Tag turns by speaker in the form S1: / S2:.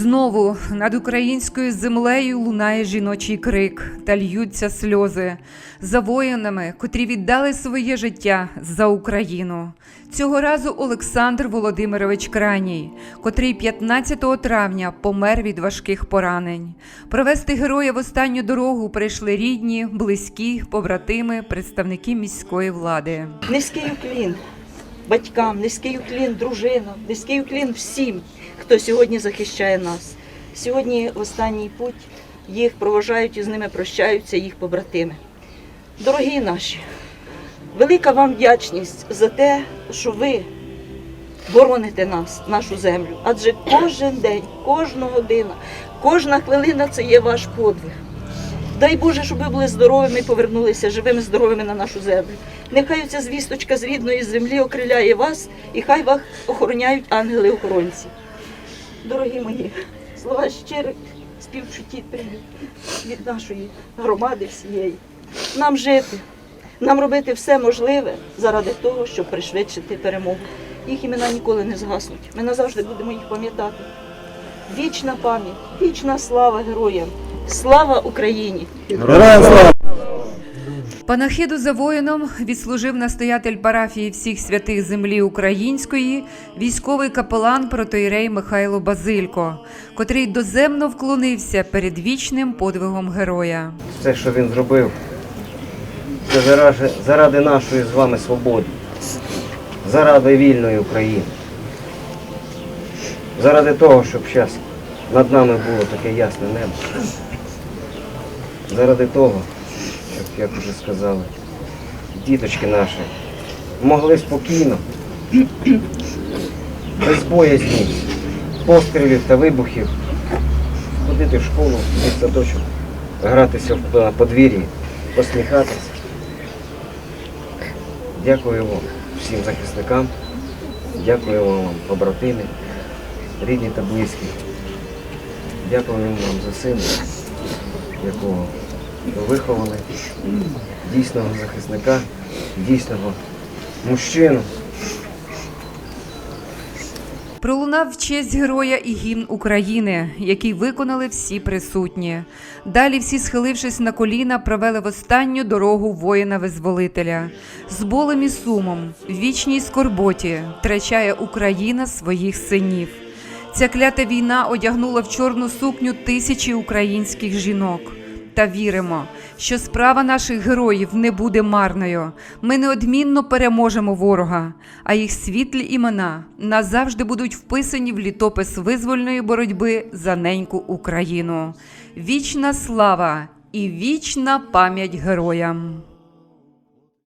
S1: Знову над українською землею лунає жіночий крик та льються сльози за воїнами, котрі віддали своє життя за Україну. Цього разу Олександр Володимирович Краній, котрий 15 травня помер від важких поранень. Провести героя в останню дорогу прийшли рідні, близькі, побратими, представники міської влади.
S2: Низький уклін батькам, низький уклін дружинам, низький уклін всім, хто сьогодні захищає нас. Сьогодні останній путь їх проважають і з ними прощаються їх побратими. Дорогі наші, велика вам вдячність за те, що ви бороните нас, нашу землю. Адже кожен день, кожна година, кожна хвилина це є ваш подвиг. Дай Боже, щоб ви були здоровими і повернулися живими, здоровими на нашу землю. Нехай ця звісточка з рідної землі окриляє вас, і хай вас охороняють ангели-охоронці. Дорогі мої, слова щирих співчутті прийдуть від нашої громади всієї. Нам жити, нам робити все можливе заради того, щоб пришвидшити перемогу. Їх імена ніколи не згаснуть. Ми назавжди будемо їх пам'ятати. Вічна пам'ять, вічна слава героям, слава Україні!
S3: Героям слава!
S1: Панахиду за воїном відслужив настоятель парафії всіх святих землі української, військовий капелан протоїрей Михайло Базилько, котрий доземно вклонився перед вічним подвигом героя.
S3: Все, що він зробив, це заради, заради нашої з вами свободи, заради вільної України. Заради того, щоб зараз над нами було таке ясне небо. Заради того, щоб, як вже сказали, діточки наші могли спокійно, без боязні, пострілів та вибухів ходити в школу, в дитсадочок, гратися в на подвір'ї, посміхатися. Дякую вам всім захисникам, дякую вам, побратими, рідні та близькі. Дякую вам за сина, якого виховали, дійсного захисника, дійсного мужчину.
S1: Пролунав честь героя і гімн України, який виконали всі присутні. Далі всі, схилившись на коліна, провели в останню дорогу воїна-визволителя. З болем і сумом, в вічній скорботі втрачає Україна своїх синів. Ця клята війна одягнула в чорну сукню тисячі українських жінок. Та віримо, що справа наших героїв не буде марною. Ми неодмінно переможемо ворога, а їх світлі імена назавжди будуть вписані в літопис визвольної боротьби за неньку Україну. Вічна слава і вічна пам'ять героям.